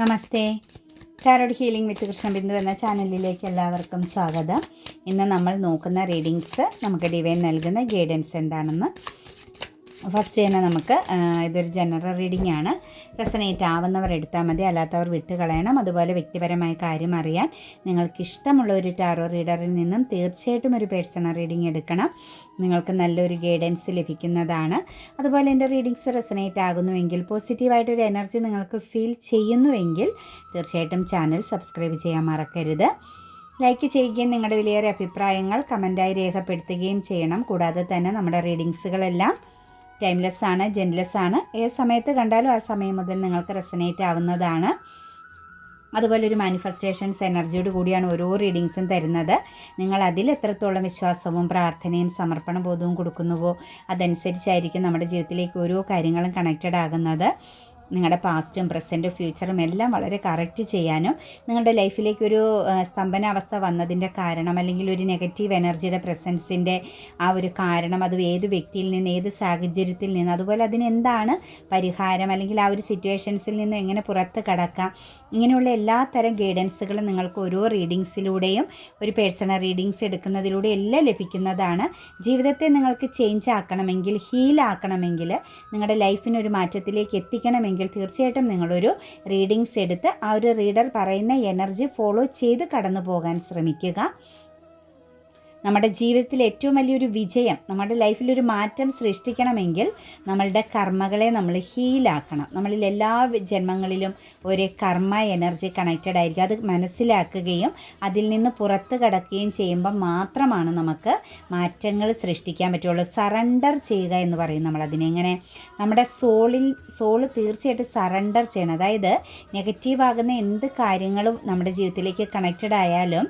Namaste. Tarot healing with Krishnabindu എന്ന ചാനലിലേക്ക് എല്ലാവർക്കും സ്വാഗതം. ഇന്ന് നമ്മൾ നോക്കുന്ന റീഡിങ്സ് നമുക്ക് ഡിവൈൻ നൽകുന്ന ഗൈഡൻസ് എന്താണെന്ന്. ഫസ്റ്റ് തന്നെ നമുക്ക് ഇതൊരു ജനറൽ റീഡിംഗ് ആണ്. റെസനേറ്റ് ആവുന്നവർ എടുത്താൽ മതി. അല്ലാത്തവർ വിട്ട് കളയണം അതുപോലെ വ്യക്തിപരമായ കാര്യം അറിയാൻ നിങ്ങൾക്ക് ഇഷ്ടമുള്ള ഒരു ടാറോ റീഡറിൽ നിന്നും തീർച്ചയായിട്ടും ഒരു പേഴ്സണൽ റീഡിംഗ് എടുക്കണം. നിങ്ങൾക്ക് നല്ലൊരു ഗൈഡൻസ് ലഭിക്കുന്നതാണ്. അതുപോലെ എന്റെ റീഡിങ്സ് റെസനേറ്റ് ആകുന്നുവെങ്കിൽ പോസിറ്റീവായിട്ടൊരു എനർജി നിങ്ങൾക്ക് ഫീൽ ചെയ്യുന്നുവെങ്കിൽ തീർച്ചയായിട്ടും ചാനൽ സബ്സ്ക്രൈബ് ചെയ്യാൻ മറക്കരുത്. ലൈക്ക് ചെയ്യുകയും നിങ്ങളുടെ വിലയേറിയ അഭിപ്രായങ്ങൾ കമന്റായി രേഖപ്പെടുത്തുകയും ചെയ്യണം. കൂടാതെ തന്നെ നമ്മുടെ റീഡിങ്സുകളെല്ലാം ടൈംലെസ് ആണ് ജെൻലെസ് ആണ്. ഏത് സമയത്ത് കണ്ടാലും ആ സമയം മുതൽ നിങ്ങൾക്ക് റെസനേറ്റ് ആവുന്നതാണ്. അതുപോലെ ഒരു മാനിഫെസ്റ്റേഷൻസ് എനർജിയോട് കൂടിയാണ് ഓരോ റീഡിങ്സും തരുന്നത്. നിങ്ങൾ അതിൽ എത്രത്തോളം വിശ്വാസവും പ്രാർത്ഥനയും സമർപ്പണ ബോധവും കൊടുക്കുന്നുവോ അതനുസരിച്ചായിരിക്കും നമ്മുടെ ജീവിതത്തിലേക്ക് ഓരോ കാര്യങ്ങളും കണക്റ്റഡ് ആകുന്നത്. നിങ്ങളുടെ പാസ്റ്റും പ്രസന്റും ഫ്യൂച്ചറും എല്ലാം വളരെ കറക്റ്റ് ചെയ്യാനും നിങ്ങളുടെ ലൈഫിലേക്ക് ഒരു സ്തംഭന സ്തംഭനാവസ്ഥ വന്നതിന്റെ കാരണം അല്ലെങ്കിൽ ഒരു നെഗറ്റീവ് എനർജിയുടെ പ്രസൻസിന്റെ ആ ഒരു കാരണം അത് ഏത് വ്യക്തിയിൽ നിന്ന് ഏത് സാഹചര്യത്തിൽ നിന്ന് അതുപോലെ അതിനെന്താണ് പരിഹാരം അല്ലെങ്കിൽ ആ ഒരു സിറ്റുവേഷൻസിൽ നിന്ന് എങ്ങനെ പുറത്ത് കടക്കാം ഇങ്ങനെയുള്ള എല്ലാ തരം ഗൈഡൻസുകളും നിങ്ങൾക്ക് ഓരോ റീഡിങ്സിലൂടെയും ഒരു പേഴ്സണൽ റീഡിങ്സ് എടുക്കുന്നതിലൂടെ എല്ലാം ലഭിക്കുന്നതാണ്. ജീവിതത്തെ നിങ്ങൾക്ക് ചേഞ്ച് ആക്കണമെങ്കിൽ ഹീൽ ആക്കണമെങ്കിൽ നിങ്ങളുടെ ലൈഫിനൊരു മാറ്റത്തിലേക്ക് എത്തിക്കണമെങ്കിൽ തീർച്ചയായിട്ടും നിങ്ങളൊരു റീഡിങ്സ് എടുത്ത് ആ ഒരു റീഡർ പറയുന്ന എനർജി ഫോളോ ചെയ്ത് കടന്നു പോകാൻ ശ്രമിക്കുക. നമ്മുടെ ജീവിതത്തിൽ ഏറ്റവും വലിയൊരു വിജയം നമ്മുടെ ലൈഫിൽ ഒരു മാറ്റം സൃഷ്ടിക്കണമെങ്കിൽ നമ്മളുടെ കർമ്മകളെ നമ്മൾ ഹീലാക്കണം നമ്മളിൽ എല്ലാ ജന്മങ്ങളിലും ഒരു കർമ്മ എനർജി കണക്റ്റഡ് ആയിരിക്കും. അത് മനസ്സിലാക്കുകയും അതിൽ നിന്ന് പുറത്ത് കടക്കുകയും ചെയ്യുമ്പോൾ മാത്രമാണ് നമുക്ക് മാറ്റങ്ങൾ സൃഷ്ടിക്കാൻ പറ്റുള്ളൂ. സറണ്ടർ ചെയ്യുക എന്ന് പറയും നമ്മൾ അതിനെങ്ങനെ നമ്മുടെ സോളിൽ സോൾ തീർച്ചയായിട്ടും സറണ്ടർ ചെയ്യണം. അതായത് നെഗറ്റീവ് ആകുന്ന എന്ത് കാര്യങ്ങളും നമ്മുടെ ജീവിതത്തിലേക്ക് കണക്റ്റഡ് ആയാലും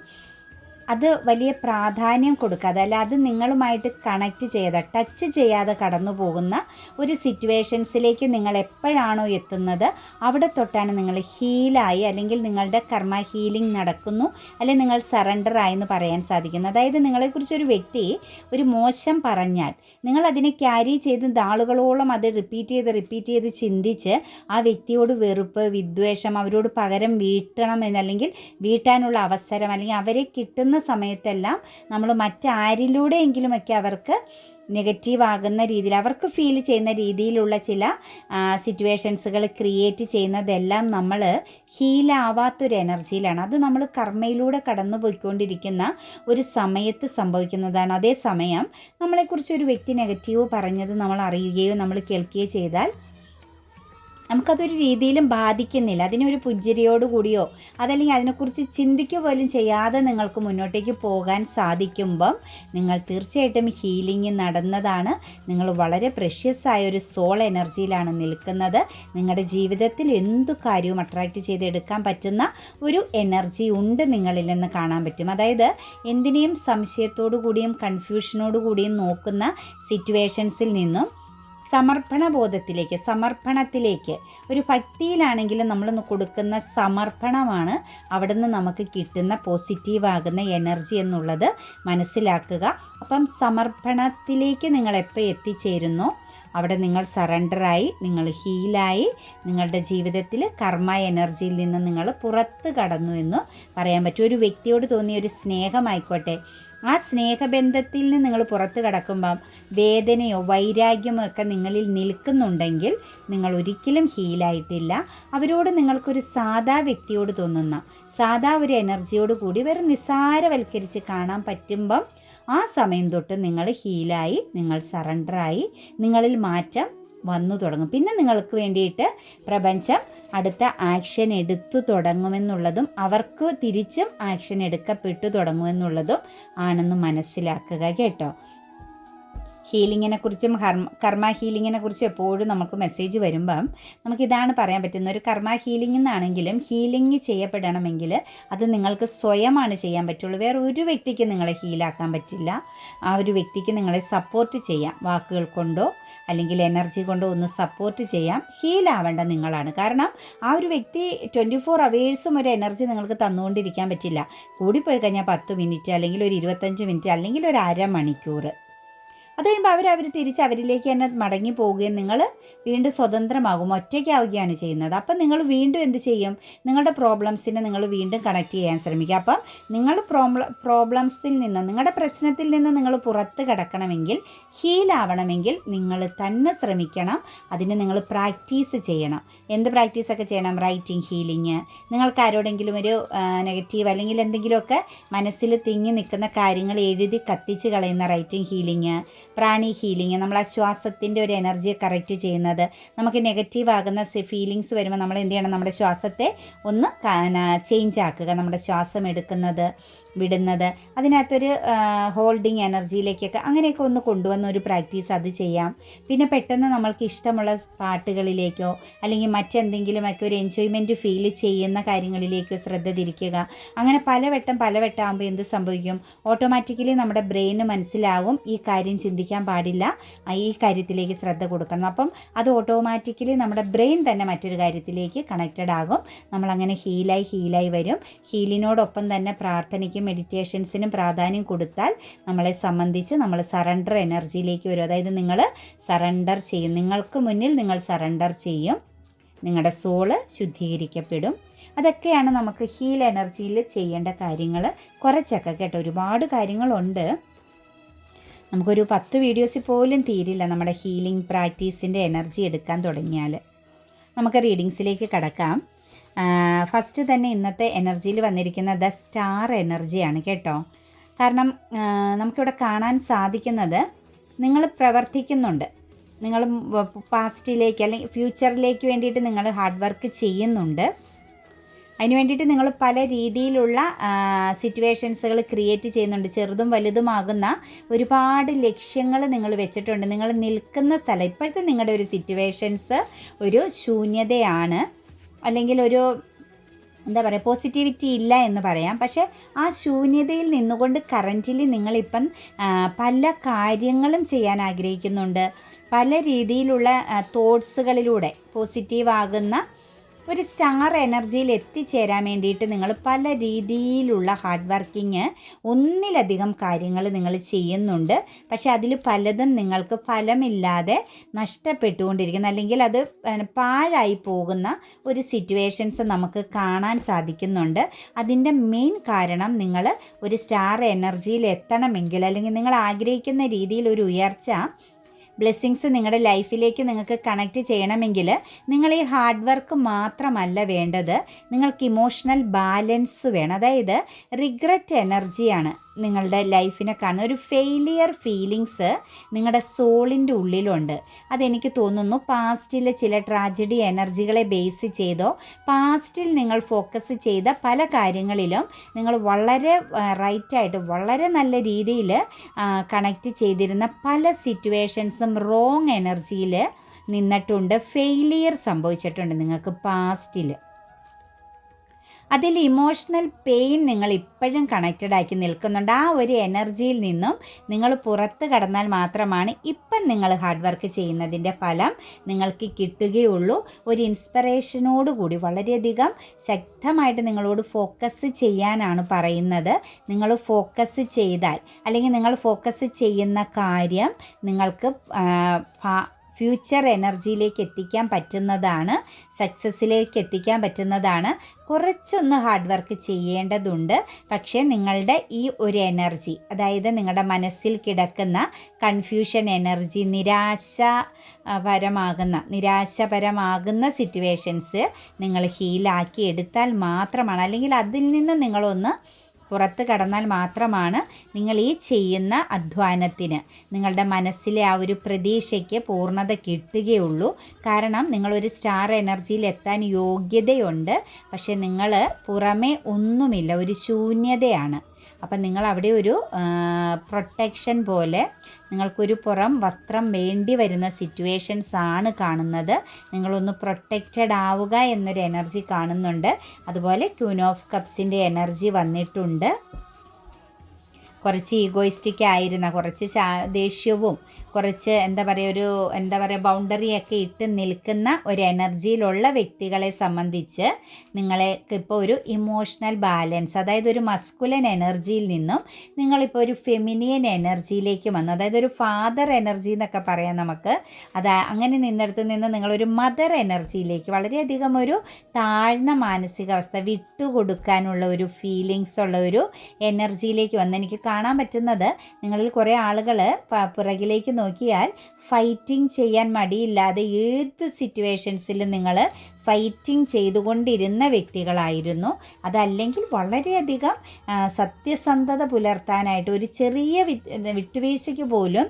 അത് വലിയ പ്രാധാന്യം കൊടുക്കുക. അതല്ല അത് നിങ്ങളുമായിട്ട് കണക്റ്റ് ചെയ്ത ടച്ച് ചെയ്യാതെ കടന്നു പോകുന്ന ഒരു സിറ്റുവേഷൻസിലേക്ക് നിങ്ങൾ എപ്പോഴാണോ എത്തുന്നത് അവിടെ തൊട്ടാണ് നിങ്ങൾ ഹീലായി അല്ലെങ്കിൽ നിങ്ങളുടെ കർമ്മ ഹീലിംഗ് നടക്കുന്നു അല്ലെങ്കിൽ നിങ്ങൾ സറണ്ടർ ആയി എന്ന് പറയാൻ സാധിക്കുന്നു അതായത് നിങ്ങളെക്കുറിച്ചൊരു വ്യക്തി ഒരു മോശം പറഞ്ഞാൽ നിങ്ങൾ അതിനെ ക്യാരി ചെയ്ത് നാളുകളോളം അത് റിപ്പീറ്റ് ചെയ്ത് റിപ്പീറ്റ് ചെയ്ത് ചിന്തിച്ച് ആ വ്യക്തിയോട് വെറുപ്പ് വിദ്വേഷം അവരോട് പകരം വീട്ടണം എന്നല്ലെങ്കിൽ വീട്ടാനുള്ള അവസരം അല്ലെങ്കിൽ അവരെ കിട്ടുന്ന സമയത്തെല്ലാം നമ്മൾ മറ്റാരിലൂടെയെങ്കിലുമൊക്കെ അവർക്ക് നെഗറ്റീവ് ആകുന്ന രീതിയിൽ അവർക്ക് ഫീൽ ചെയ്യുന്ന രീതിയിലുള്ള ചില സിറ്റുവേഷൻസുകൾ ക്രിയേറ്റ് ചെയ്യുന്നതെല്ലാം നമ്മൾ ഹീലാവാത്തൊരു എനർജിയിലാണ് അത് നമ്മൾ കർമ്മയിലൂടെ കടന്നു പോയിക്കൊണ്ടിരിക്കുന്ന ഒരു സമയത്ത് സംഭവിക്കുന്നതാണ്. അതേസമയം നമ്മളെക്കുറിച്ച് ഒരു വ്യക്തി നെഗറ്റീവ് പറഞ്ഞത് നമ്മൾ അറിയുകയോ നമ്മൾ കേൾക്കുകയോ ചെയ്താൽ നമുക്കതൊരു രീതിയിലും ബാധിക്കുന്നില്ല. അതിനൊരു പുഞ്ചിരിയോട് കൂടിയോ അതല്ലെങ്കിൽ അതിനെക്കുറിച്ച് ചിന്തിക്കുക പോലും ചെയ്യാതെ നിങ്ങൾക്ക് മുന്നോട്ടേക്ക് പോകാൻ സാധിക്കുമ്പം നിങ്ങൾ തീർച്ചയായിട്ടും ഹീലിംഗ് നടന്നതാണ്. നിങ്ങൾ വളരെ പ്രഷ്യസ് ആയ ഒരു സോൾ എനർജിയിലാണ് നിൽക്കുന്നത്. നിങ്ങളുടെ ജീവിതത്തിൽ എന്തു കാര്യവും അട്രാക്റ്റ് ചെയ്തെടുക്കാൻ പറ്റുന്ന ഒരു എനർജി ഉണ്ട് നിങ്ങളിൽ നിന്ന് കാണാൻ പറ്റും. അതായത് എന്തിനേയും സംശയത്തോടു കൂടിയും കൺഫ്യൂഷനോടുകൂടിയും നോക്കുന്ന സിറ്റുവേഷൻസിൽ നിന്നും സമർപ്പണ ബോധത്തിലേക്ക് സമർപ്പണത്തിലേക്ക്. ഒരു ഭക്തിയിലാണെങ്കിലും നമ്മൾ കൊടുക്കുന്ന സമർപ്പണമാണ് അവിടെ നിന്ന് നമുക്ക് കിട്ടുന്ന പോസിറ്റീവാകുന്ന എനർജി എന്നുള്ളത് മനസ്സിലാക്കുക. അപ്പം സമർപ്പണത്തിലേക്ക് നിങ്ങൾ എപ്പോൾ എത്തിച്ചേരുന്നോ. അവിടെ നിങ്ങൾ സറണ്ടറായി നിങ്ങൾ ഹീലായി നിങ്ങളുടെ ജീവിതത്തിൽ കർമ്മ എനർജിയിൽ നിന്ന് നിങ്ങൾ പുറത്ത് കടന്നു എന്ന് പറയാൻ പറ്റും. ഒരു വ്യക്തിയോട് തോന്നിയ ഒരു സ്നേഹമായിക്കോട്ടെ ആ സ്നേഹബന്ധത്തിൽ നിന്ന് നിങ്ങൾ പുറത്തു കടക്കുമ്പം വേദനയോ വൈരാഗ്യമോ ഒക്കെ നിങ്ങളിൽ നിൽക്കുന്നുണ്ടെങ്കിൽ നിങ്ങൾ ഒരിക്കലും ഹീലായിട്ടില്ല അവരോട് നിങ്ങൾക്കൊരു സാധാ വ്യക്തിയോട് തോന്നുന്ന സാധാ ഒരു എനർജിയോട് കൂടി വെറും നിസ്സാരവൽക്കരിച്ച് കാണാൻ പറ്റുമ്പം ആ സമയം തൊട്ട് നിങ്ങൾ ഹീലായി നിങ്ങൾ സറണ്ടറായി നിങ്ങളിൽ മാറ്റം വന്നു തുടങ്ങും. പിന്നെ നിങ്ങൾക്ക് വേണ്ടിയിട്ട് പ്രപഞ്ചം അടുത്ത ആക്ഷൻ എടുത്തു തുടങ്ങുമെന്നുള്ളതും അവർക്ക് തിരിച്ചും ആക്ഷൻ എടുക്കപ്പെട്ടു തുടങ്ങുമെന്നുള്ളതും ആണെന്ന് മനസ്സിലാക്കുക കേട്ടോ. ഹീലിങ്ങിനെ കുറിച്ചും കർമ്മ ഹീലിങ്ങിനെ കുറിച്ചും എപ്പോഴും നമുക്ക് മെസ്സേജ് വരുമ്പം നമുക്കിതാണ് പറയാൻ പറ്റുന്ന ഒരു കർമ്മ ഹീലിംഗ് എന്നാണെങ്കിലും ഹീലിംഗ് ചെയ്യപ്പെടണമെങ്കിൽ അത് നിങ്ങൾക്ക് സ്വയമാണ് ചെയ്യാൻ പറ്റുള്ളൂ. വേറെ ഒരു വ്യക്തിക്ക് നിങ്ങളെ ഹീലാക്കാൻ പറ്റില്ല. ആ ഒരു വ്യക്തിക്ക് നിങ്ങളെ സപ്പോർട്ട് ചെയ്യാം. വാക്കുകൾ കൊണ്ടോ അല്ലെങ്കിൽ എനർജി കൊണ്ടോ ഒന്ന് സപ്പോർട്ട് ചെയ്യാം. ഹീലാവേണ്ട നിങ്ങളാണ്. കാരണം ആ ഒരു വ്യക്തി ട്വന്റി ഫോർ അവേഴ്സും ഒരു എനർജി നിങ്ങൾക്ക് തന്നുകൊണ്ടിരിക്കാൻ പറ്റില്ല. കൂടിപ്പോയി കഴിഞ്ഞാൽ പത്ത് മിനിറ്റ് അല്ലെങ്കിൽ ഒരു ഇരുപത്തഞ്ച് മിനിറ്റ് അല്ലെങ്കിൽ ഒരു അരമണിക്കൂർ അത് കഴിയുമ്പോൾ അവർ അവർ തിരിച്ച് അവരിലേക്ക് തന്നെ മടങ്ങി പോവുകയും നിങ്ങൾ വീണ്ടും സ്വതന്ത്രമാകും. ഒറ്റയ്ക്കാവുകയാണ് ചെയ്യുന്നത്. അപ്പം നിങ്ങൾ വീണ്ടും എന്ത് ചെയ്യും? നിങ്ങളുടെ പ്രോബ്ലംസിനെ നിങ്ങൾ വീണ്ടും കണക്ട് ചെയ്യാൻ ശ്രമിക്കുക. അപ്പം നിങ്ങൾ പ്രോബ്ല പ്രോബ്ലംസിൽ നിന്ന് നിങ്ങളുടെ പ്രശ്നത്തിൽ നിന്ന് നിങ്ങൾ പുറത്ത് കിടക്കണമെങ്കിൽ ഹീലാവണമെങ്കിൽ നിങ്ങൾ തന്നെ ശ്രമിക്കണം. അതിന് നിങ്ങൾ പ്രാക്ടീസ് ചെയ്യണം. എന്ത് പ്രാക്ടീസൊക്കെ ചെയ്യണം? റൈറ്റിംഗ് ഹീലിങ് നിങ്ങൾക്ക് ആരോടെങ്കിലും ഒരു നെഗറ്റീവ് അല്ലെങ്കിൽ എന്തെങ്കിലുമൊക്കെ മനസ്സിൽ തിങ്ങി നിൽക്കുന്ന കാര്യങ്ങൾ എഴുതി കത്തിച്ച് കളയുന്ന റൈറ്റിംഗ് ഹീലിംഗ് പ്രാണി ഹീലിംഗ് നമ്മൾ ആ ശ്വാസത്തിന്റെ ഒരു എനർജിയെ കറക്റ്റ് ചെയ്യുന്നത്. നമുക്ക് നെഗറ്റീവ് ആകുന്ന ഫീലിങ്സ് വരുമ്പോൾ നമ്മൾ എന്ത് ചെയ്യണം? നമ്മുടെ ശ്വാസത്തെ ഒന്ന് ചേഞ്ച് ആക്കുക. നമ്മുടെ ശ്വാസം എടുക്കുന്നത്. വിടുന്നത്. അതിനകത്തൊരു ഹോൾഡിങ് എനർജിയിലേക്കൊക്കെ അങ്ങനെയൊക്കെ ഒന്ന് കൊണ്ടുവന്ന ഒരു പ്രാക്ടീസ് അത് ചെയ്യാം. പിന്നെ പെട്ടെന്ന് നമ്മൾക്ക് ഇഷ്ടമുള്ള പാട്ടുകളിലേക്കോ അല്ലെങ്കിൽ മറ്റെന്തെങ്കിലുമൊക്കെ ഒരു എൻജോയ്മെന്റ് ഫീൽ ചെയ്യുന്ന കാര്യങ്ങളിലേക്കോ ശ്രദ്ധ തിരിക്കുക. അങ്ങനെ പലവട്ടം പലവട്ടം ആകുമ്പോൾ എന്ത് സംഭവിക്കും? ഓട്ടോമാറ്റിക്കലി നമ്മുടെ ബ്രെയിന് മനസ്സിലാവും ഈ കാര്യം ചിന്തിക്കാൻ പാടില്ല ഈ കാര്യത്തിലേക്ക് ശ്രദ്ധ കൊടുക്കണം. അപ്പം അത് ഓട്ടോമാറ്റിക്കലി നമ്മുടെ ബ്രെയിൻ തന്നെ മറ്റൊരു കാര്യത്തിലേക്ക് കണക്റ്റഡ് ആകും. നമ്മളങ്ങനെ ഹീലായി ഹീലായി വരും. ഹീലിനോടൊപ്പം തന്നെ പ്രാർത്ഥനയ്ക്കും മെഡിറ്റേഷൻസിനും പ്രാധാന്യം കൊടുത്താൽ നമ്മളെ സംബന്ധിച്ച് നമ്മൾ സറണ്ടർ എനർജിയിലേക്ക് വരും. അതായത് നിങ്ങൾ സറണ്ടർ ചെയ്യും. നിങ്ങൾക്ക് മുന്നിൽ നിങ്ങൾ സറണ്ടർ ചെയ്യും. നിങ്ങളുടെ സോൾ ശുദ്ധീകരിക്കപ്പെടും. അതൊക്കെയാണ് നമുക്ക് ഹീൽ എനർജിയിൽ ചെയ്യേണ്ട കാര്യങ്ങൾ. കുറച്ചൊക്കെ കേട്ടോ. ഒരുപാട് കാര്യങ്ങളുണ്ട്. നമുക്കൊരു പത്ത് വീഡിയോസ് പോലും തീരില്ല നമ്മുടെ ഹീലിംഗ് പ്രാക്ടീസിന്റെ എനർജി എടുക്കാൻ തുടങ്ങിയാൽ നമുക്ക് റീഡിങ്സിലേക്ക് കടക്കാം. ഫസ്റ്റ് തന്നെ ഇന്നത്തെ എനർജിയിൽ വന്നിരിക്കുന്ന ദ സ്റ്റാർ എനർജിയാണ് കേട്ടോ. കാരണം നമുക്കിവിടെ കാണാൻ സാധിക്കുന്നത് നിങ്ങൾ പ്രവർത്തിക്കുന്നുണ്ട്. നിങ്ങൾ പാസ്റ്റിലേക്ക് അല്ലെങ്കിൽ ഫ്യൂച്ചറിലേക്ക് വേണ്ടിയിട്ട് നിങ്ങൾ ഹാർഡ് വർക്ക് ചെയ്യുന്നുണ്ട്. അതിന് വേണ്ടിയിട്ട് നിങ്ങൾ പല രീതിയിലുള്ള സിറ്റുവേഷൻസുകൾ ക്രിയേറ്റ് ചെയ്യുന്നുണ്ട്. ചെറുതും വലുതുമാകുന്ന ഒരുപാട് ലക്ഷ്യങ്ങൾ നിങ്ങൾ വെച്ചിട്ടുണ്ട്. നിങ്ങൾ നിൽക്കുന്ന സ്ഥലം ഇപ്പോഴത്തെ നിങ്ങളുടെ ഒരു സിറ്റുവേഷൻസ് ഒരു ശൂന്യതയാണ്. അല്ലെങ്കിൽ ഒരു എന്താ പറയുക പോസിറ്റിവിറ്റി ഇല്ല എന്ന് പറയാം. പക്ഷേ ആ ശൂന്യതയിൽ നിന്നുകൊണ്ട് കറന്റിലി നിങ്ങളിപ്പം പല കാര്യങ്ങളും ചെയ്യാൻ ആഗ്രഹിക്കുന്നുണ്ട്. പല രീതിയിലുള്ള തോട്ട്സുകളിലൂടെ പോസിറ്റീവ് ആകുന്ന ഒരു സ്റ്റാർ എനർജിയിൽ എത്തിച്ചേരാൻ വേണ്ടിയിട്ട് നിങ്ങൾ പല രീതിയിലുള്ള ഹാർഡ് വർക്കിങ് ഒന്നിലധികം കാര്യങ്ങൾ നിങ്ങൾ ചെയ്യുന്നുണ്ട്. പക്ഷേ അതിൽ പലതും നിങ്ങൾക്ക് ഫലമില്ലാതെ നഷ്ടപ്പെട്ടുകൊണ്ടിരിക്കുന്ന. അല്ലെങ്കിൽ അത് പാഴായി പോകുന്ന ഒരു സിറ്റുവേഷൻസ് നമുക്ക് കാണാൻ സാധിക്കുന്നുണ്ട്. അതിന്റെ മെയിൻ കാരണം നിങ്ങൾ ഒരു സ്റ്റാർ എനർജിയിൽ എത്തണമെങ്കിൽ അല്ലെങ്കിൽ നിങ്ങൾ ആഗ്രഹിക്കുന്ന രീതിയിൽ ഒരു ഉയർച്ച ബ്ലെസ്സിങ്സ് നിങ്ങളുടെ ലൈഫിലേക്ക് നിങ്ങൾക്ക് കണക്റ്റ് ചെയ്യണമെങ്കിൽ നിങ്ങൾ ഈ ഹാർഡ് വർക്ക് മാത്രമല്ല വേണ്ടത്. നിങ്ങൾക്ക് ഇമോഷണൽ ബാലൻസ് വേണം. അതായത് റിഗ്രറ്റ് എനർജിയാണ്. നിങ്ങളുടെ ലൈഫിനെ കാണുന്ന ഒരു ഫെയിലിയർ ഫീലിങ്സ് നിങ്ങളുടെ സോളിന്റെ ഉള്ളിലുണ്ട്. അതെനിക്ക് തോന്നുന്നു പാസ്റ്റിലെ ചില ട്രാജഡി എനർജികളെ ബേസ് ചെയ്തോ പാസ്റ്റിൽ നിങ്ങൾ ഫോക്കസ് ചെയ്ത പല കാര്യങ്ങളിലും നിങ്ങൾ വളരെ റൈറ്റായിട്ട് വളരെ നല്ല രീതിയിൽ കണക്റ്റ് ചെയ്തിരുന്ന പല സിറ്റുവേഷൻസും റോങ് എനർജിയിൽ നിന്നിട്ടുണ്ട്. ഫെയിലിയർ സംഭവിച്ചിട്ടുണ്ട് നിങ്ങൾക്ക് പാസ്റ്റിൽ അതിൽ ഇമോഷണൽ പെയിൻ നിങ്ങൾ ഇപ്പോഴും കണക്റ്റഡ് ആക്കി നിൽക്കുന്നുണ്ട്. ആ ഒരു എനർജിയിൽ നിന്നും നിങ്ങൾ പുറത്ത് കടന്നാൽ മാത്രമാണ് ഇപ്പം നിങ്ങൾ ഹാർഡ് വർക്ക് ചെയ്യുന്നതിന്റെ ഫലം നിങ്ങൾക്ക് കിട്ടുകയുള്ളൂ. ഒരു ഇൻസ്പിറേഷനോട് കൂടി വളരെയധികം ശക്തമായിട്ട് നിങ്ങളോട് ഫോക്കസ് ചെയ്യാനാണ് പറയുന്നത്. നിങ്ങൾ ഫോക്കസ് ചെയ്താൽ അല്ലെങ്കിൽ നിങ്ങൾ ഫോക്കസ് ചെയ്യുന്ന കാര്യം നിങ്ങൾക്ക് ഫ്യൂച്ചർ എനർജിയിലേക്ക് എത്തിക്കാൻ പറ്റുന്നതാണ് സക്സസ്സിലേക്ക് എത്തിക്കാൻ പറ്റുന്നതാണ്. കുറച്ചൊന്ന് ഹാർഡ് വർക്ക് ചെയ്യേണ്ടതുണ്ട്. പക്ഷേ നിങ്ങളുടെ ഈ ഒരു എനർജി അതായത് നിങ്ങളുടെ മനസ്സിൽ കിടക്കുന്ന കൺഫ്യൂഷൻ എനർജി നിരാശപരമാകുന്ന നിരാശപരമാകുന്ന സിറ്റുവേഷൻസ് നിങ്ങൾ ഹീലാക്കി എടുത്താൽ മാത്രമാണ്. അല്ലെങ്കിൽ അതിൽ നിന്ന് നിങ്ങളൊന്ന് പുറത്ത് കടന്നാൽ മാത്രമാണ് നിങ്ങൾ ഈ ചെയ്യുന്ന അധ്വാനത്തിന്. നിങ്ങളുടെ മനസ്സിലെ ആ ഒരു പ്രതീക്ഷയ്ക്ക് പൂർണത കിട്ടുകയുള്ളൂ. കാരണം നിങ്ങളൊരു സ്റ്റാർ എനർജിയിൽ എത്താൻ യോഗ്യതയുണ്ട്. പക്ഷേ നിങ്ങൾ പുറമേ ഒന്നുമില്ല ഒരു ശൂന്യതയാണ്. അപ്പം നിങ്ങൾ അവിടെ ഒരു പ്രൊട്ടക്ഷൻ പോലെ നിങ്ങൾക്കൊരു പുറം വസ്ത്രം വേണ്ടി വരുന്ന സിറ്റുവേഷൻസ് ആണ് കാണുന്നത്. നിങ്ങളൊന്ന് പ്രൊട്ടക്റ്റഡ് ആവുക എന്നൊരു എനർജി കാണുന്നുണ്ട്. അതുപോലെ ക്യൂൻ ഓഫ് കപ്സിന്റെ എനർജി വന്നിട്ടുണ്ട്. കുറച്ച് ഈഗോയിസ്റ്റിക് ആയിരുന്ന കുറച്ച് ദേഷ്യവും കുറച്ച് എന്താ പറയുക ഒരു എന്താ പറയുക ബൗണ്ടറിയൊക്കെ ഇട്ട് നിൽക്കുന്ന ഒരു എനർജിയിലുള്ള വ്യക്തികളെ സംബന്ധിച്ച് നിങ്ങൾക്ക് ഇപ്പോൾ ഒരു ഇമോഷണൽ ബാലൻസ് അതായത് ഒരു മസ്കുലൻ എനർജിയിൽ നിന്നും നിങ്ങളിപ്പോൾ ഒരു ഫെമിനിയൻ എനർജിയിലേക്ക് വന്നു. അതായത് ഒരു ഫാദർ എനർജി എന്നൊക്കെ പറയാം നമുക്ക്. അത് അങ്ങനെ നിന്നിടത്ത് നിന്ന് നിങ്ങളൊരു മദർ എനർജിയിലേക്ക് വളരെയധികം ഒരു താഴ്ന്ന മാനസികാവസ്ഥ വിട്ടുകൊടുക്കാനുള്ള ഒരു ഫീലിങ്സ് ഉള്ള ഒരു എനർജിയിലേക്ക് വന്ന് എനിക്ക് കാണാൻ പറ്റുന്നത് നിങ്ങളിൽ കുറേ ആളുകൾ പുറകിലേക്ക് നോക്കിയാൽ ഫൈറ്റിംഗ് ചെയ്യാൻ മടിയില്ലാതെ ഏത് സിറ്റുവേഷൻസിലും നിങ്ങൾ ഫൈറ്റിംഗ് ചെയ്തുകൊണ്ടിരുന്ന വ്യക്തികളായിരുന്നു. അതല്ലെങ്കിൽ വളരെയധികം സത്യസന്ധത പുലർത്താനായിട്ട് ഒരു ചെറിയ വിട്ടുവീഴ്ചയ്ക്ക് പോലും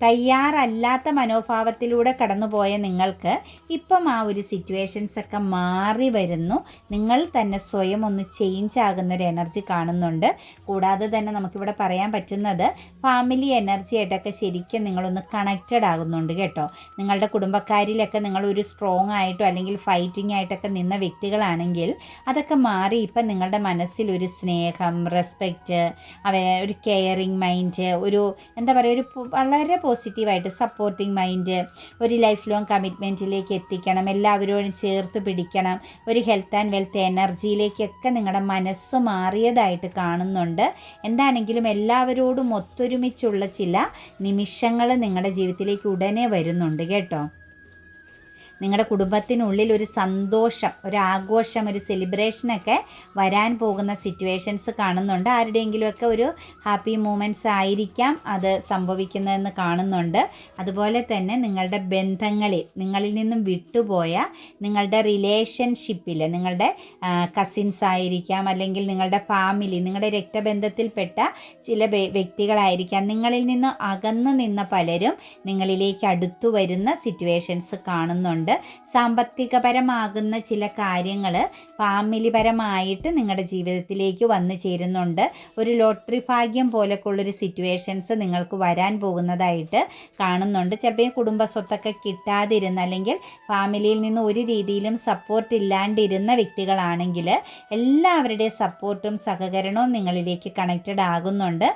തയ്യാറല്ലാത്ത മനോഭാവത്തിലൂടെ കടന്നുപോയ നിങ്ങൾക്ക് ഇപ്പം ആ ഒരു സിറ്റുവേഷൻസ് ഒക്കെ മാറി വരുന്നു. നിങ്ങൾ തന്നെ സ്വയം ഒന്ന് ചേഞ്ച് ആകുന്ന ഒരു എനർജി കാണുന്നുണ്ട്. കൂടാതെ തന്നെ നമുക്കിവിടെ പറയാൻ പറ്റുന്നത് ഫാമിലി എനർജി ആയിട്ടൊക്കെ ശരിക്കും നിങ്ങളൊന്ന് കണക്റ്റഡ് ആകുന്നുണ്ട് കേട്ടോ. നിങ്ങളുടെ കുടുംബക്കാരിലൊക്കെ നിങ്ങൾ ഒരു സ്ട്രോങ് ആയിട്ടോ അല്ലെങ്കിൽ ഫൈറ്റിംഗ് ആയിട്ടൊക്കെ നിന്ന വ്യക്തികളാണെങ്കിൽ അതൊക്കെ മാറി ഇപ്പം നിങ്ങളുടെ മനസ്സിൽ ഒരു സ്നേഹം റെസ്പെക്റ്റ് അവ ഒരു കെയറിങ് മൈൻഡ് ഒരു എന്താ പറയുക ഒരു വളരെ പോസിറ്റീവായിട്ട് സപ്പോർട്ടിങ് മൈൻഡ് ഒരു ലൈഫ് ലോങ് കമ്മിറ്റ്മെന്റിലേക്ക് എത്തിക്കണം. എല്ലാവരോടും ചേർത്ത് പിടിക്കണം. ഒരു ഹെൽത്ത് ആൻഡ് വെൽത്ത് എനർജിയിലേക്കൊക്കെ നിങ്ങളുടെ മനസ്സ് മാറിയതായിട്ട് കാണുന്നുണ്ട്. എന്താണെങ്കിലും എല്ലാവരോടും ഒത്തൊരുമിച്ചുള്ള ചില നിമിഷങ്ങൾ നിങ്ങളുടെ ജീവിതത്തിലേക്ക് ഉടനെ വരുന്നുണ്ട് കേട്ടോ. നിങ്ങളുടെ കുടുംബത്തിനുള്ളിൽ ഒരു സന്തോഷം ഒരു ആഘോഷം ഒരു സെലിബ്രേഷനൊക്കെ വരാൻ പോകുന്ന സിറ്റുവേഷൻസ് കാണുന്നുണ്ട്. ആരുടെയെങ്കിലുമൊക്കെ ഒരു ഹാപ്പി മൂമെന്റ്സ് ആയിരിക്കാം അത് സംഭവിക്കുന്നതെന്ന് കാണുന്നുണ്ട്. അതുപോലെ തന്നെ നിങ്ങളുടെ ബന്ധങ്ങളിൽ നിങ്ങളിൽ നിന്നും വിട്ടുപോയ നിങ്ങളുടെ റിലേഷൻഷിപ്പിൽ നിങ്ങളുടെ കസിൻസ് ആയിരിക്കാം അല്ലെങ്കിൽ നിങ്ങളുടെ ഫാമിലി നിങ്ങളുടെ രക്തബന്ധത്തിൽപ്പെട്ട ചില വ്യക്തികളായിരിക്കാം. നിങ്ങളിൽ നിന്ന് അകന്നു നിന്ന പലരും നിങ്ങളിലേക്ക് അടുത്തു വരുന്ന സിറ്റുവേഷൻസ് കാണുന്നുണ്ട്. സാമ്പത്തികപരമാകുന്ന ചില കാര്യങ്ങൾ ഫാമിലിപരമായിട്ട് നിങ്ങളുടെ ജീവിതത്തിലേക്ക് വന്നു ചേരുന്നുണ്ട്. ഒരു ലോട്ടറി ഭാഗ്യം പോലൊക്കെ ഉള്ളൊരു സിറ്റുവേഷൻസ് നിങ്ങൾക്ക് വരാൻ പോകുന്നതായിട്ട് കാണുന്നുണ്ട്. ചിലപ്പോൾ കുടുംബ സ്വത്തൊക്കെ കിട്ടാതിരുന്ന അല്ലെങ്കിൽ ഫാമിലിയിൽ നിന്ന് ഒരു രീതിയിലും സപ്പോർട്ട് ഇല്ലാണ്ടിരുന്ന വ്യക്തികളാണെങ്കിൽ എല്ലാവരുടെയും സപ്പോർട്ടും സഹകരണവും നിങ്ങളിലേക്ക് കണക്റ്റഡ് ആകുന്നുണ്ട്.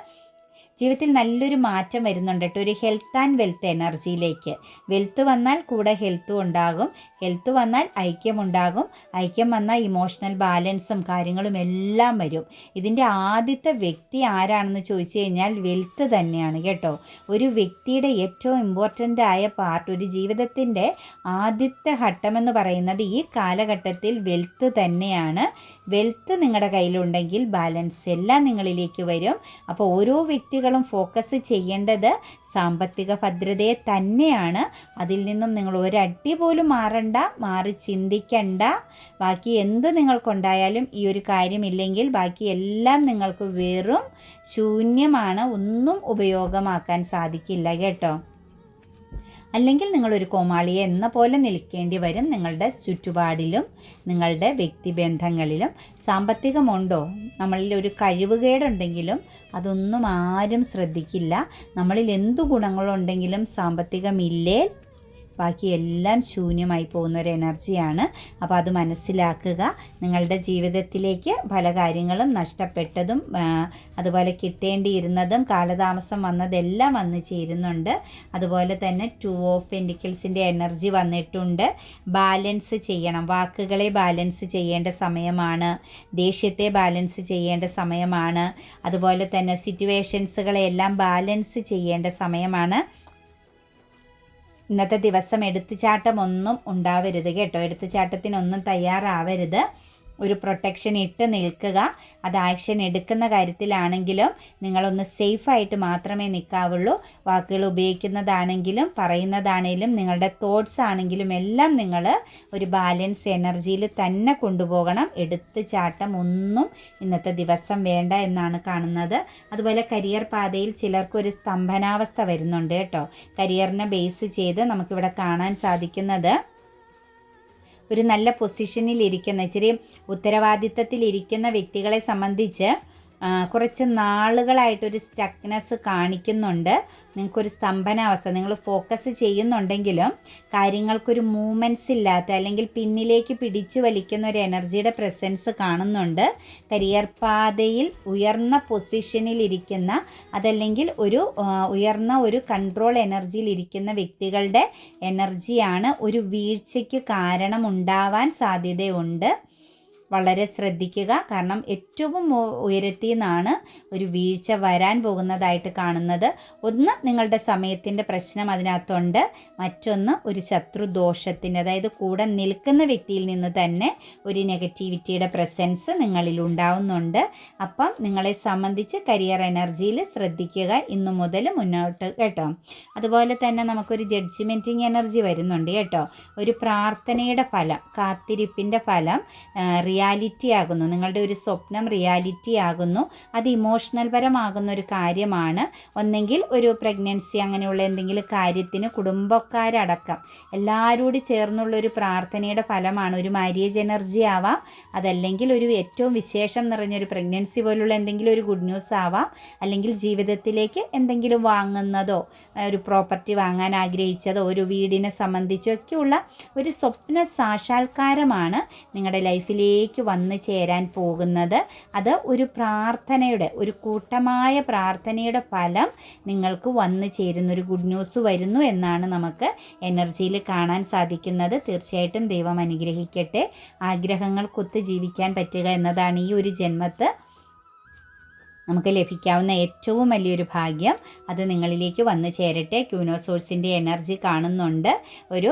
ജീവിതത്തിൽ നല്ലൊരു മാറ്റം വരുന്നുണ്ട് കേട്ടോ. ഒരു ഹെൽത്ത് ആൻഡ് വെൽത്ത് എനർജിയിലേക്ക് വെൽത്ത് വന്നാൽ കൂടെ ഹെൽത്തും ഉണ്ടാകും. ഹെൽത്ത് വന്നാൽ ഐക്യമുണ്ടാകും ഐക്യം വന്നാൽ ഇമോഷണൽ ബാലൻസും കാര്യങ്ങളും എല്ലാം വരും. ഇതിന്റെ ആദ്യത്തെ വ്യക്തി ആരാണെന്ന് ചോദിച്ചു കഴിഞ്ഞാൽ വെൽത്ത് തന്നെയാണ് കേട്ടോ. ഒരു വ്യക്തിയുടെ ഏറ്റവും ഇമ്പോർട്ടന്റ് ആയ പാർട്ട് ഒരു ജീവിതത്തിന്റെ ആദ്യത്തെ ഘട്ടമെന്ന് പറയുന്നത് ഈ കാലഘട്ടത്തിൽ വെൽത്ത് തന്നെയാണ്. വെൽത്ത് നിങ്ങളുടെ കയ്യിലുണ്ടെങ്കിൽ ബാലൻസ് എല്ലാം നിങ്ങളിലേക്ക് വരും. അപ്പോൾ ഓരോ വ്യക്തികളും ഫോക്കസ് ചെയ്യേണ്ടത് സാമ്പത്തിക ഭദ്രതയെ തന്നെയാണ്. അതിൽ നിന്നും നിങ്ങൾ ഒരടി പോലും മാറണ്ട മാറി ചിന്തിക്കണ്ട. ബാക്കി എന്ത് നിങ്ങൾക്കുണ്ടായാലും ഈ ഒരു കാര്യമില്ലെങ്കിൽ ബാക്കി എല്ലാം നിങ്ങൾക്ക് വെറും ശൂന്യമാണ്. ഒന്നും ഉപയോഗമാക്കാൻ സാധിക്കില്ല കേട്ടോ. അല്ലെങ്കിൽ നിങ്ങളൊരു കോമാളിയെ എന്ന പോലെ നിൽക്കേണ്ടി വരും നിങ്ങളുടെ ചുറ്റുപാടിലും നിങ്ങളുടെ വ്യക്തിബന്ധങ്ങളിലും. സാമ്പത്തികമുണ്ടോ? നമ്മളിൽ ഒരു കഴിവുകേടുണ്ടെങ്കിലും അതൊന്നും ആരും ശ്രദ്ധിക്കില്ല. നമ്മളിൽ എന്തു ഗുണങ്ങളുണ്ടെങ്കിലും സാമ്പത്തികമില്ലേ? ബാക്കി എല്ലാം ശൂന്യമായി പോകുന്ന ഒരു എനർജിയാണ്. അപ്പോൾ അത് മനസ്സിലാക്കുക. നിങ്ങളുടെ ജീവിതത്തിലേക്ക് പല കാര്യങ്ങളും നഷ്ടപ്പെട്ടതും അതുപോലെ കിട്ടേണ്ടിയിരുന്നതും കാലതാമസം വന്നതെല്ലാം വന്നു ചേരുന്നുണ്ട്. അതുപോലെ തന്നെ ടു ഓഫ് പെൻഡിക്കിൾസിന്റെ എനർജി വന്നിട്ടുണ്ട്. ബാലൻസ് ചെയ്യണം. വാക്കുകളെ ബാലൻസ് ചെയ്യേണ്ട സമയമാണ്. ദേഷ്യത്തെ ബാലൻസ് ചെയ്യേണ്ട സമയമാണ്. അതുപോലെ തന്നെ സിറ്റുവേഷൻസുകളെ എല്ലാം ബാലൻസ് ചെയ്യേണ്ട സമയമാണ്. ഇന്നത്തെ ദിവസം എടുത്തുചാട്ടമൊന്നും ഉണ്ടാവരുത് കേട്ടോ. എടുത്തുചാട്ടത്തിനൊന്നും തയ്യാറാവരുത്. ഒരു പ്രൊട്ടക്ഷൻ ഇട്ട് നിൽക്കുക. അത് ആക്ഷൻ എടുക്കുന്ന കാര്യത്തിലാണെങ്കിലും നിങ്ങളൊന്ന് സേഫായിട്ട് മാത്രമേ നിൽക്കാവുള്ളൂ വാക്കുകൾ ഉപയോഗിക്കുന്നതാണെങ്കിലും പറയുന്നതാണെങ്കിലും നിങ്ങളുടെ തോട്ട്സ് ആണെങ്കിലും എല്ലാം നിങ്ങൾ ഒരു ബാലൻസ് എനർജിയിൽ തന്നെ കൊണ്ടുപോകണം. എടുത്ത് ചാട്ടം ഒന്നും ഇന്നത്തെ ദിവസം വേണ്ട എന്നാണ് കാണുന്നത്. അതുപോലെ കരിയർ പാതയിൽ ചിലർക്കൊരു സ്തംഭനാവസ്ഥ വരുന്നുണ്ട് കേട്ടോ. കരിയറിനെ ബേസ് ചെയ്ത് നമുക്കിവിടെ കാണാൻ സാധിക്കുന്നത് ഒരു നല്ല പൊസിഷനിൽ ഇരിക്കുന്ന ഇച്ചിരി ഉത്തരവാദിത്തത്തിൽ ഇരിക്കുന്ന വ്യക്തികളെ സംബന്ധിച്ച് കുറച്ച് നാളുകളായിട്ടൊരു സ്റ്റക്നെസ് കാണിക്കുന്നുണ്ട്. നിങ്ങൾക്കൊരു സ്തംഭനാവസ്ഥ നിങ്ങൾ ഫോക്കസ് ചെയ്യുന്നുണ്ടെങ്കിലും കാര്യങ്ങൾക്കൊരു മൂമെന്റ്സ് ഇല്ലാത്ത അല്ലെങ്കിൽ പിന്നിലേക്ക് പിടിച്ചു വലിക്കുന്ന ഒരു എനർജിയുടെ പ്രസൻസ് കാണുന്നുണ്ട്. കരിയർ പാതയിൽ ഉയർന്ന പൊസിഷനിൽ ഇരിക്കുന്ന അതല്ലെങ്കിൽ ഒരു ഉയർന്ന ഒരു കൺട്രോൾ എനർജിയിൽ ഇരിക്കുന്ന വ്യക്തികളുടെ എനർജിയാണ് ഒരു വീഴ്ചയ്ക്ക് കാരണമുണ്ടാവാൻ സാധ്യതയുണ്ട്. വളരെ ശ്രദ്ധിക്കുക. കാരണം ഏറ്റവും ഉയരത്തിൽ നിന്നാണ് ഒരു വീഴ്ച വരാൻ പോകുന്നതായിട്ട് കാണുന്നത്. ഒന്ന് നിങ്ങളുടെ സമയത്തിന്റെ പ്രശ്നം അതിനകത്തുണ്ട്. മറ്റൊന്ന് ഒരു ശത്രുദോഷത്തിന്റെ അതായത് കൂടെ നിൽക്കുന്ന വ്യക്തിയിൽ നിന്ന് തന്നെ ഒരു നെഗറ്റിവിറ്റിയുടെ പ്രസൻസ് നിങ്ങളിൽ ഉണ്ടാവുന്നുണ്ട്. അപ്പം നിങ്ങളെ സംബന്ധിച്ച് കരിയർ എനർജിയിൽ ശ്രദ്ധിക്കുക ഇന്നു മുതൽ മുന്നോട്ട് കേട്ടോ. അതുപോലെ തന്നെ നമുക്കൊരു ജഡ്ജ്മെന്റിങ് എനർജി വരുന്നുണ്ട് കേട്ടോ. ഒരു പ്രാർത്ഥനയുടെ ഫലം കാത്തിരിപ്പിന്റെ ഫലം റിയാലിറ്റി ആകുന്നു. നിങ്ങളുടെ ഒരു സ്വപ്നം റിയാലിറ്റി ആകുന്നു. അത് ഇമോഷണൽ പരമാകുന്ന ഒരു കാര്യമാണ്. ഒന്നെങ്കിൽ ഒരു പ്രഗ്നൻസി അങ്ങനെയുള്ള എന്തെങ്കിലും കാര്യത്തിന് കുടുംബക്കാരടക്കം. എല്ലാവരോടും ചേർന്നുള്ള ഒരു പ്രാർത്ഥനയുടെ ഫലമാണ് ഒരു മാര്യേജ് എനർജി ആവാം. അതല്ലെങ്കിൽ ഒരു ഏറ്റവും വിശേഷം നിറഞ്ഞൊരു പ്രഗ്നൻസി പോലുള്ള എന്തെങ്കിലും ഒരു ഗുഡ് ന്യൂസ് ആവാം. അല്ലെങ്കിൽ ജീവിതത്തിലേക്ക് എന്തെങ്കിലും വാങ്ങുന്നതോ ഒരു പ്രോപ്പർട്ടി വാങ്ങാൻ ആഗ്രഹിച്ചതോ ഒരു വീടിനെ സംബന്ധിച്ചോ ഒക്കെയുള്ള ഒരു സ്വപ്ന സാക്ഷാത്കാരമാണ് നിങ്ങളുടെ ലൈഫിലേക്ക് വന്നു ചേരാൻ പോകുന്നത്. അത് ഒരു പ്രാർത്ഥനയുടെ ഒരു കൂട്ടമായ പ്രാർത്ഥനയുടെ ഫലം നിങ്ങൾക്ക് വന്നു ചേരുന്ന ഒരു ഗുഡ് ന്യൂസ് വരുന്നു എന്നാണ് നമുക്ക് എനർജിയിൽ കാണാൻ സാധിക്കുന്നത്. തീർച്ചയായിട്ടും ദൈവം അനുഗ്രഹിക്കട്ടെ. ആഗ്രഹങ്ങൾക്കൊത്ത് ജീവിക്കാൻ പറ്റുക എന്നതാണ് ഈ ഒരു ജന്മത്ത് നമുക്ക് ലഭിക്കാവുന്ന ഏറ്റവും വലിയൊരു ഭാഗ്യം അത് നിങ്ങളിലേക്ക് വന്നു ചേരട്ടെ. ക്യൂനോസോഴ്സിന്റെ എനർജി കാണുന്നുണ്ട്. ഒരു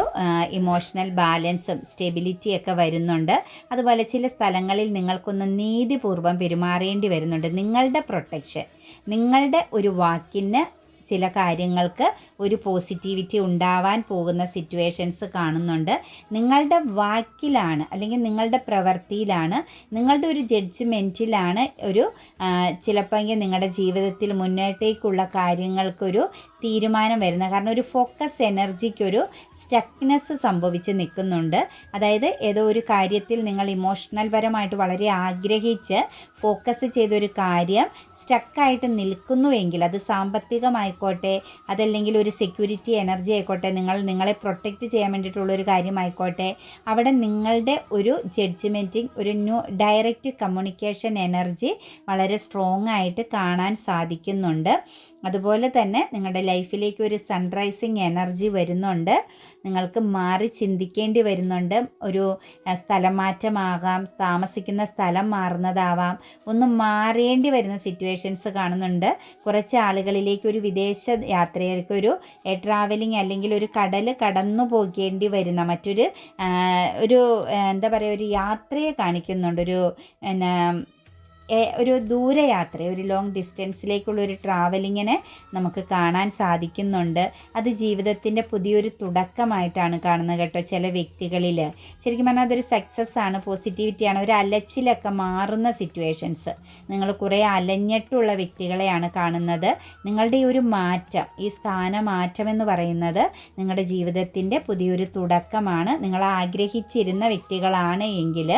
ഇമോഷണൽ ബാലൻസും സ്റ്റെബിലിറ്റിയൊക്കെ വരുന്നുണ്ട്. അതുപോലെ ചില സ്ഥലങ്ങളിൽ നിങ്ങൾക്കൊന്ന് നീതിപൂർവം പെരുമാറേണ്ടി വരുന്നുണ്ട്. നിങ്ങളുടെ പ്രൊട്ടക്ഷൻ നിങ്ങളുടെ ഒരു വാക്കിന് ചില കാര്യങ്ങൾക്ക് ഒരു പോസിറ്റിവിറ്റി ഉണ്ടാവാൻ പോകുന്ന സിറ്റുവേഷൻസ് കാണുന്നുണ്ട്. നിങ്ങളുടെ വാക്കിലാണ് അല്ലെങ്കിൽ നിങ്ങളുടെ പ്രവൃത്തിയിലാണ് നിങ്ങളുടെ ഒരു ജഡ്ജ്മെന്റിലാണ് ഒരു ചിലപ്പോൾ നിങ്ങളുടെ ജീവിതത്തിൽ മുന്നോട്ടേക്കുള്ള കാര്യങ്ങൾക്കൊരു തീരുമാനം വരുന്നത്. കാരണം ഒരു ഫോക്കസ് എനർജിക്കൊരു സ്റ്റക്നെസ് സംഭവിച്ച് നിൽക്കുന്നുണ്ട്. അതായത് ഏതോ ഒരു കാര്യത്തിൽ നിങ്ങൾ ഇമോഷണൽ പരമായിട്ട് വളരെ ആഗ്രഹിച്ച് ഫോക്കസ് ചെയ്തൊരു കാര്യം സ്റ്റക്കായിട്ട് നിൽക്കുന്നുവെങ്കിൽ അത് സാമ്പത്തികമായിക്കോട്ടെ അതല്ലെങ്കിൽ ഒരു സെക്യൂരിറ്റി എനർജി ആയിക്കോട്ടെ നിങ്ങൾ നിങ്ങളെ പ്രൊട്ടക്റ്റ് ചെയ്യാൻ വേണ്ടിയിട്ടുള്ള ഒരു കാര്യമായിക്കോട്ടെ അവിടെ നിങ്ങളുടെ ഒരു ജഡ്ജ്മെന്റിങ് ഒരു ന്യൂ ഡയറക്റ്റ് കമ്മ്യൂണിക്കേഷൻ എനർജി വളരെ സ്ട്രോങ് ആയിട്ട് കാണാൻ സാധിക്കുന്നുണ്ട്. അതുപോലെ തന്നെ നിങ്ങളുടെ ലൈഫിലേക്ക് ഒരു സൺറൈസിങ് എനർജി വരുന്നുണ്ട്. നിങ്ങൾക്ക് മാറി ചിന്തിക്കേണ്ടി വരുന്നുണ്ട്. ഒരു സ്ഥലം മാറ്റമാകാം താമസിക്കുന്ന സ്ഥലം മാറുന്നതാവാം ഒന്ന് മാറേണ്ടി വരുന്ന സിറ്റുവേഷൻസ് കാണുന്നുണ്ട്. കുറച്ച് ആളുകളിലേക്ക് ഒരു വിദേശ യാത്രയ്ക്ക് ഒരു ട്രാവലിംഗ് അല്ലെങ്കിൽ ഒരു കടൽ കടന്നു പോകേണ്ടി വരുന്ന മറ്റൊരു ഒരു എന്താ പറയുക ഒരു യാത്രയെ കാണിക്കുന്നുണ്ട്. ഒരു എന്നാ ഒരു ദൂരയാത്ര ഒരു ലോങ് ഡിസ്റ്റൻസിലേക്കുള്ള ഒരു ട്രാവലിങ്ങിനെ നമുക്ക് കാണാൻ സാധിക്കുന്നുണ്ട്. അത് ജീവിതത്തിന്റെ പുതിയൊരു തുടക്കമായിട്ടാണ് കാണുന്നത് കേട്ടോ ചില വ്യക്തികളിൽ ശരിക്കും പറഞ്ഞാൽ അതൊരു സക്സസ് ആണ് പോസിറ്റിവിറ്റിയാണ് ഒരു അലച്ചിലൊക്കെ മാറുന്ന സിറ്റുവേഷൻസ് നിങ്ങൾ കുറേ അലഞ്ഞിട്ടുള്ള വ്യക്തികളെയാണ് കാണുന്നത്. നിങ്ങളുടെ ഈ ഒരു മാറ്റം ഈ സ്ഥാനമാറ്റം എന്ന് പറയുന്നത് നിങ്ങളുടെ ജീവിതത്തിന്റെ പുതിയൊരു തുടക്കമാണ്. നിങ്ങൾ ആഗ്രഹിച്ചിരുന്ന വ്യക്തികളാണ് എങ്കിൽ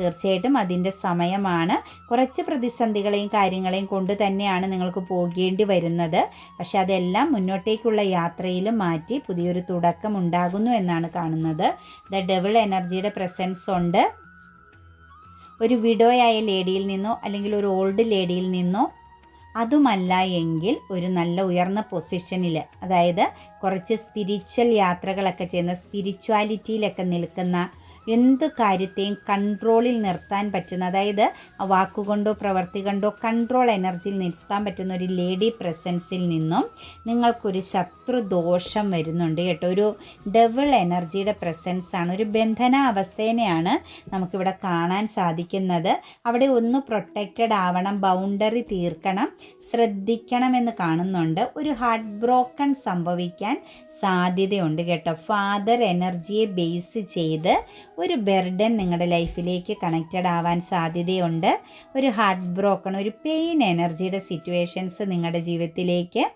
തീർച്ചയായിട്ടും അതിന്റെ സമയമാണ്. കുറച്ച് പ്രതിസന്ധികളെയും കാര്യങ്ങളെയും കൊണ്ട് തന്നെയാണ് നിങ്ങൾക്ക് പോകേണ്ടി വരുന്നത്. പക്ഷെ അതെല്ലാം മുന്നോട്ടേക്കുള്ള യാത്രയിൽ മാറ്റി പുതിയൊരു തുടക്കം ഉണ്ടാകുന്നു എന്നാണ് കാണുന്നത്. ദ ഡബിൾ എനർജിയുടെ പ്രസൻസ് ഉണ്ട്. ഒരു വിഡോയായ ലേഡിയിൽ നിന്നോ അല്ലെങ്കിൽ ഒരു ഓൾഡ് ലേഡിയിൽ നിന്നോ അതുമല്ല എങ്കിൽ ഒരു നല്ല ഉയർന്ന പൊസിഷനിൽ അതായത് കുറച്ച് സ്പിരിച്വൽ യാത്രകളൊക്കെ ചെയ്യുന്ന സ്പിരിച്വാലിറ്റിയിലൊക്കെ നിൽക്കുന്ന എന്ത് കാര്യത്തെയും കൺട്രോളിൽ നിർത്താൻ പറ്റുന്ന അതായത് വാക്കുകൊണ്ടോ പ്രവൃത്തി കൊണ്ടോ കൺട്രോൾ എനർജിയിൽ നിർത്താൻ പറ്റുന്ന ഒരു ലേഡി പ്രസൻസിൽ നിന്നും നിങ്ങൾക്കൊരു ശത്രു ദോഷം വരുന്നുണ്ട് കേട്ടോ. ഒരു ഡബിൾ എനർജിയുടെ പ്രസൻസാണ് ഒരു ബന്ധന അവസ്ഥേനെയാണ് നമുക്കിവിടെ കാണാൻ സാധിക്കുന്നത്. അവിടെ ഒന്ന് പ്രൊട്ടക്റ്റഡ് ആവണം ബൗണ്ടറി തീർക്കണം ശ്രദ്ധിക്കണമെന്ന് കാണുന്നുണ്ട്. ഒരു ഹാർട്ട് ബ്രോക്കൺ സംഭവിക്കാൻ സാധ്യതയുണ്ട് കേട്ടോ. ഫാദർ എനർജിയെ ബേസ് ചെയ്ത് ഒരു ബെർഡൻ നിങ്ങളുടെ ലൈഫിലേക്ക് കണക്റ്റഡ് ആവാൻ സാധ്യതയുണ്ട്. ഒരു ഹാർട്ട് ബ്രോക്കൺ ഒരു പെയിൻ എനർജിയുടെ സിറ്റുവേഷൻസ് നിങ്ങളുടെ ജീവിതത്തിലേക്ക്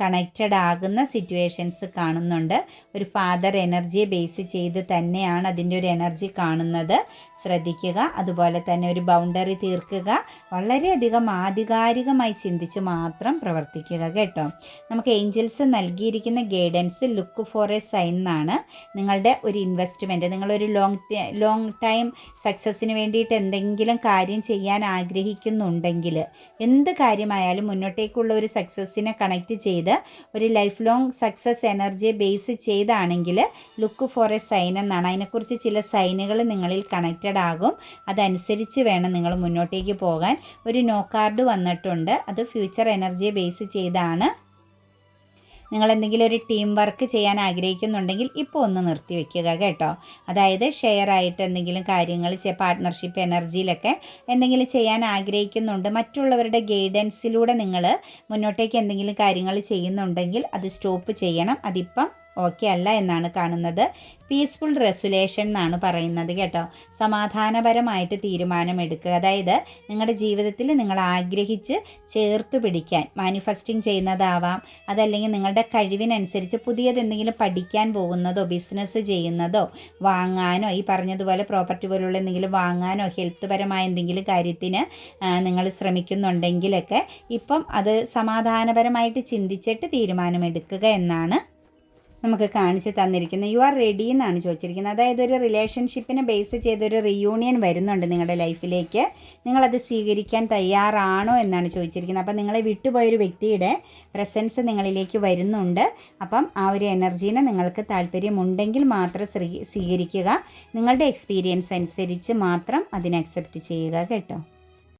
കണക്റ്റഡ് ആകുന്ന സിറ്റുവേഷൻസ് കാണുന്നുണ്ട്. ഒരു ഫാദർ എനർജിയെ ബേസ് ചെയ്ത് തന്നെയാണ് അതിന്റെ ഒരു എനർജി കാണുന്നത്. ശ്രദ്ധിക്കുക. അതുപോലെ തന്നെ ഒരു ബൗണ്ടറി തീർക്കുക. വളരെയധികം ആധികാരികമായി ചിന്തിച്ച് മാത്രം പ്രവർത്തിക്കുക കേട്ടോ. നമുക്ക് ഏഞ്ചൽസ് നൽകിയിരിക്കുന്ന guidance look for a sign എന്നാണ്. നിങ്ങളുടെ ഒരു ഇൻവെസ്റ്റ്മെന്റ് നിങ്ങളൊരു ലോങ് ലോങ് ടൈം സക്സസ്സിന് വേണ്ടിയിട്ട് എന്തെങ്കിലും കാര്യം ചെയ്യാൻ ആഗ്രഹിക്കുന്നുണ്ടെങ്കിൽ എന്ത് കാര്യമായാലും മുന്നോട്ടേക്കുള്ള ഒരു സക്സസ്സിനെ കണക്റ്റ് ചെയ്ത് ഒരു ലൈഫ് ലോങ് സക്സസ് എനർജിയെ ബേസ് ചെയ്താണെങ്കിൽ ലുക്ക് ഫോർ എ സൈൻ എന്നാണ്. അതിനെക്കുറിച്ച് ചില സൈനുകൾ നിങ്ങളിൽ കണക്റ്റഡ് ആകും. അതനുസരിച്ച് വേണം നിങ്ങൾ മുന്നോട്ടേക്ക് പോകാൻ. ഒരു നോ കാർഡ് വന്നിട്ടുണ്ട്. അത് ഫ്യൂച്ചർ എനർജിയെ ബേസ് ചെയ്താണ്. നിങ്ങൾ എന്തെങ്കിലും ഒരു ടീം വർക്ക് ചെയ്യാൻ ആഗ്രഹിക്കുന്നുണ്ടെങ്കിൽ ഇപ്പോൾ ഒന്ന് നിർത്തി വെക്കുക കേട്ടോ. അതായത് ഷെയർ ആയിട്ട് എന്തെങ്കിലും കാര്യങ്ങൾ പാർട്ട്ണർഷിപ്പ് എനർജിയിലൊക്കെ എന്തെങ്കിലും ചെയ്യാൻ ആഗ്രഹിക്കുന്നുണ്ട്. മറ്റുള്ളവരുടെ ഗൈഡൻസിലൂടെ നിങ്ങൾ മുന്നോട്ടേക്ക് എന്തെങ്കിലും കാര്യങ്ങൾ ചെയ്യുന്നുണ്ടെങ്കിൽ അത് സ്റ്റോപ്പ് ചെയ്യണം. അതിപ്പം ഓക്കെ അല്ല എന്നാണ് കാണുന്നത്. പീസ്ഫുൾ റെസുലേഷൻ എന്നാണ് പറയുന്നത് കേട്ടോ. സമാധാനപരമായിട്ട് തീരുമാനമെടുക്കുക. അതായത് നിങ്ങളുടെ ജീവിതത്തിൽ നിങ്ങൾ ആഗ്രഹിച്ച് ചേർത്ത് പിടിക്കാൻ മാനിഫെസ്റ്റിംഗ് ചെയ്യുന്നതാവാം. അതല്ലെങ്കിൽ നിങ്ങളുടെ കഴിവിനനുസരിച്ച് പുതിയത് എന്തെങ്കിലും പഠിക്കാൻ പോകുന്നതോ ബിസിനസ് ചെയ്യുന്നതോ വാങ്ങാനോ ഈ പറഞ്ഞതുപോലെ പ്രോപ്പർട്ടി പോലുള്ള എന്തെങ്കിലും വാങ്ങാനോ ഹെൽത്ത് പരമായ എന്തെങ്കിലും കാര്യത്തിന് നിങ്ങൾ ശ്രമിക്കുന്നുണ്ടെങ്കിലൊക്കെ ഇപ്പം അത് സമാധാനപരമായിട്ട് ചിന്തിച്ചിട്ട് തീരുമാനമെടുക്കുക എന്നാണ് നമുക്ക് കാണിച്ച് തന്നിരിക്കുന്നത് യു ആർ റെഡി എന്നാണ് ചോദിച്ചിരിക്കുന്നത്. അതായത് ഒരു റിലേഷൻഷിപ്പിനെ ബേസ് ചെയ്തൊരു റിയൂണിയൻ വരുന്നുണ്ട് നിങ്ങളുടെ ലൈഫിലേക്ക് നിങ്ങളത് സ്വീകരിക്കാൻ തയ്യാറാണോ എന്നാണ് ചോദിച്ചിരിക്കുന്നത്. അപ്പം നിങ്ങളെ വിട്ടുപോയൊരു വ്യക്തിയുടെ പ്രസൻസ് നിങ്ങളിലേക്ക് വരുന്നുണ്ട്. അപ്പം ആ ഒരു എനർജീനെ നിങ്ങൾക്ക് താല്പര്യമുണ്ടെങ്കിൽ മാത്രം സ്വീകരിക്കുക. നിങ്ങളുടെ എക്സ്പീരിയൻസ് അനുസരിച്ച് മാത്രം അതിനെ അക്സെപ്റ്റ് ചെയ്യുക കേട്ടോ.